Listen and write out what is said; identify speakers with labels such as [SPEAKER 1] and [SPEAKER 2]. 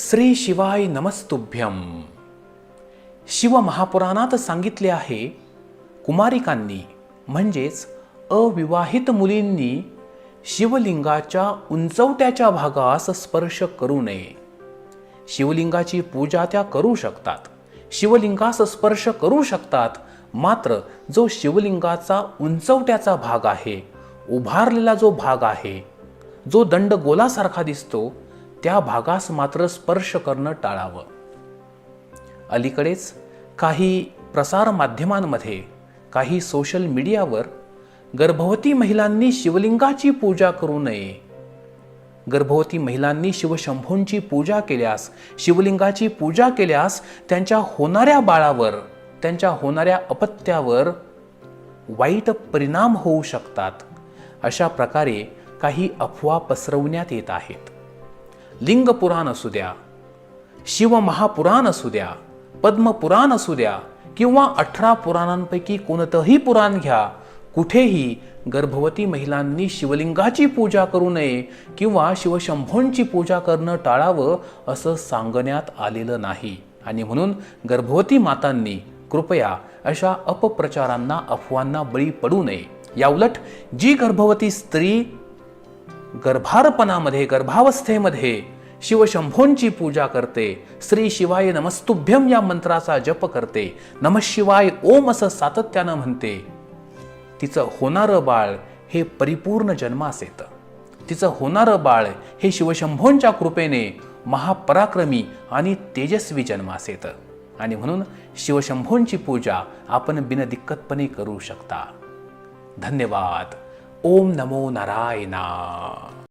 [SPEAKER 1] श्री शिवाय नमस्तुभ्यम शिव महापुराणात सांगितले आहे कुमारिकांनी म्हणजेच अविवाहित मुलींनी शिवलिंगाच्या उंचवट्याच्या भागास स्पर्श करू नये. शिवलिंगाची पूजा त्या करू शकतात. शिवलिंगास स्पर्श करू शकतात मात्र जो शिवलिंगाचा उंचवट्याचा भाग आहे उभारलेला जो भाग आहे जो दंड गोलासारखा दिसतो त्या भागास मात्र स्पर्श करणं टाळावं. अलीकडेच काही प्रसार माध्यमांमध्ये काही सोशल मीडियावर गर्भवती महिलांनी शिवलिंगाची पूजा करू नये. गर्भवती महिलांनी शिवशंभूंची पूजा केल्यास शिवलिंगाची पूजा केल्यास त्यांच्या होणाऱ्या बाळावर त्यांच्या होणाऱ्या अपत्यावर वाईट परिणाम होऊ शकतात. अशा प्रकारे काही अफवा पसरवण्यात येत आहेत. लिंग पुराण असू द्या शिव महापुराण असू द्या पद्मपुराण असू द्या किंवा अठरा पुराणांपैकी कोणतंही पुराण घ्या कुठेही गर्भवती महिलांनी शिवलिंगाची पूजा करू नये किंवा शिवशंभोंची पूजा करणं टाळावं असं सांगण्यात आलेलं नाही. आणि म्हणून गर्भवती मातांनी कृपया अशा अपप्रचारांना अफवांना बळी पडू नये. याउलट जी गर्भवती स्त्री गर्भारपणामध्ये गर्भावस्थेमध्ये शिवशंभोंची पूजा करते. श्री शिवाय नमस्तुभ्यम या मंत्राचा जप करते. नम शिवाय ओम असं सातत्यानं म्हणते. तिचं होणारं बाळ हे परिपूर्ण जन्मास येतं तिचं होणारं बाळ हे शिवशंभोंच्या कृपेने महापराक्रमी आणि तेजस्वी जन्मास येतं आणि म्हणून शिवशंभोंची पूजा आपण बिनदिक्कतपणे करू शकता. धन्यवाद. ओम नमो नारायणा।